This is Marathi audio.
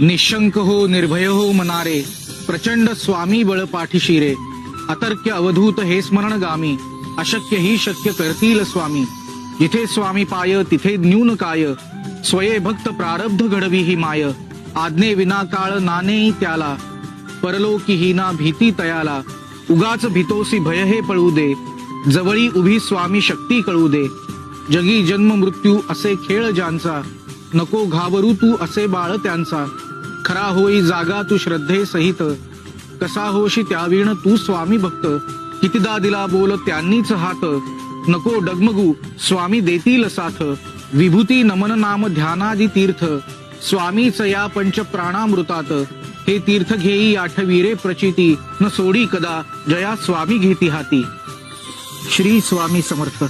निशंक हो निर्भय हो मनारे प्रचंड स्वामी बळ पाठीशिरे अतर्क्य अवधूत हे स्मरण गामी अशक्य ही शक्य करतील स्वामी. जिथे स्वामी पाय तिथे न्यून काय स्वये भक्त प्रारब्ध घडवी ही माय आज्ञे विना काळ नाने त्याला परलोकी ही ना भीती तयाला उगाच भीतोसी भय हे पळू दे जवळी उभी स्वामी शक्ती कळू दे. जगी जन्म मृत्यू असे खेळ ज्यांचा नको घाबरू तू असे बाळ त्यांचा खरा होई जागा तू श्रद्धे सहित. कसा होशी त्याविण तू स्वामी भक्त. कितीदा दिला बोल त्यांनीच हात. नको डगमगू स्वामी देतील साथ. विभूती नमन नाम ध्यानादी तीर्थ. स्वामीच या पंच प्राणामृतात. हे तीर्थ घेई आठवीरे प्रचिती. न सोडी कदा जया स्वामी घेती हाती. श्री स्वामी समर्थ.